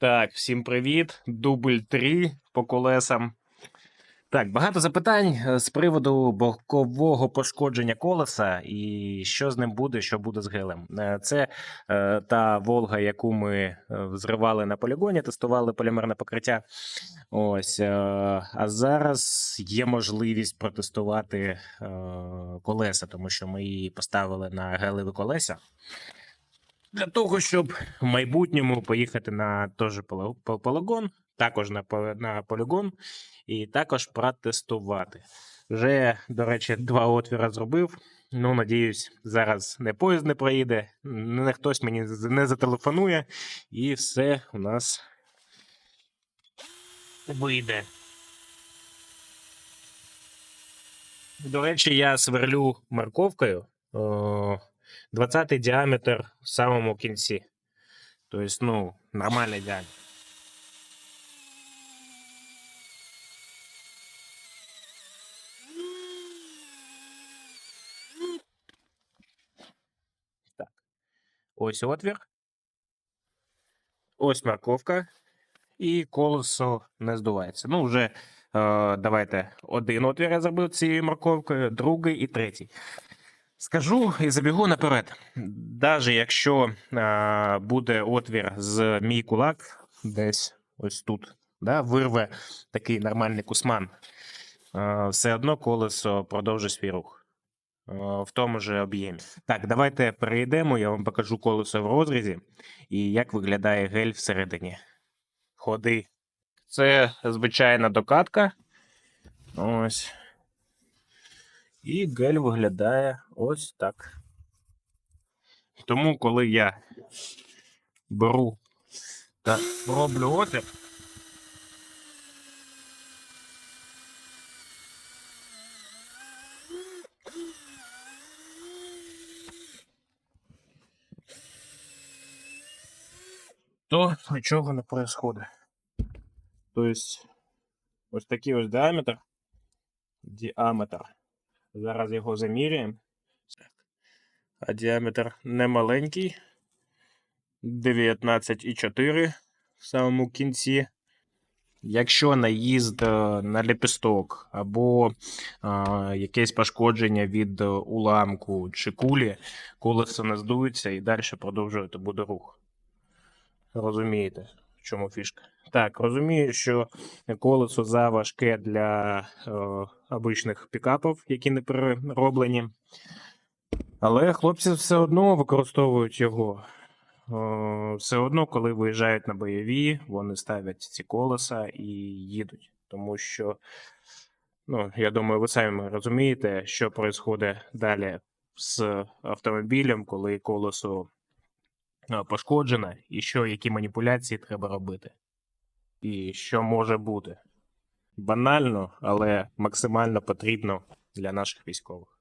Так, всім привіт. Дубль 3 по колесам. Так, багато запитань е, з приводу бокового пошкодження колеса і що з ним буде, що буде з гелем. Е, Це е, та Волга, яку ми е, зривали на полігоні, тестували полімерне покриття. Ось, е, а зараз є можливість протестувати е, колеса, тому що ми її поставили на гелеві колеса. Для того, щоб в майбутньому поїхати на теж полігон, також на, на полігон, і також протестувати. Вже, до речі, два отвіра зробив. Ну, надіюсь, зараз не поїзд не проїде, не хтось мені не зателефонує, і все у нас вийде. До речі, я сверлю морковкою. 20 діаметр в самому кінці. Тобто, ну, нормальний діаметр. Так. Ось отвір. Ось морковка. І колесо не здувається. Ну, вже е, давайте один отвір я зробив цією морковкою, другий і третій. Скажу і забігу наперед. Навіть якщо е, буде отвір з мій кулак, десь ось тут, да, вирве такий нормальний кусман, е, все одно колесо продовжить свій рух е, в тому же об'ємі. Так, давайте перейдемо, я вам покажу колесо в розрізі і як виглядає гель всередині. Ходи. Це звичайна докатка. Ось. І гель виглядає ось так. Тому, коли я беру та роблю отвір, то нічого не происходит. Тобто, ось такий ось діаметр. Діаметр. Зараз його заміряємо. А діаметр не маленький. 19,4 в самому кінці. Якщо наїзд е, на лепісток або а, якесь пошкодження від е, уламку чи кулі, колесо не здується і далі продовжувати буде рух. Розумієте, чому фішка? Так, розумію, що колесо заважке для е, обичних пікапів, які не перероблені. Але хлопці все одно використовують його. Е, все одно, коли виїжджають на бойові, вони ставлять ці колеса і їдуть. Тому що, ну, я думаю, ви самі розумієте, що відбувається далі з автомобілем, коли колесо е, пошкоджене, і що, які маніпуляції треба робити. І що може бути. Банально, але максимально потрібно для наших військових.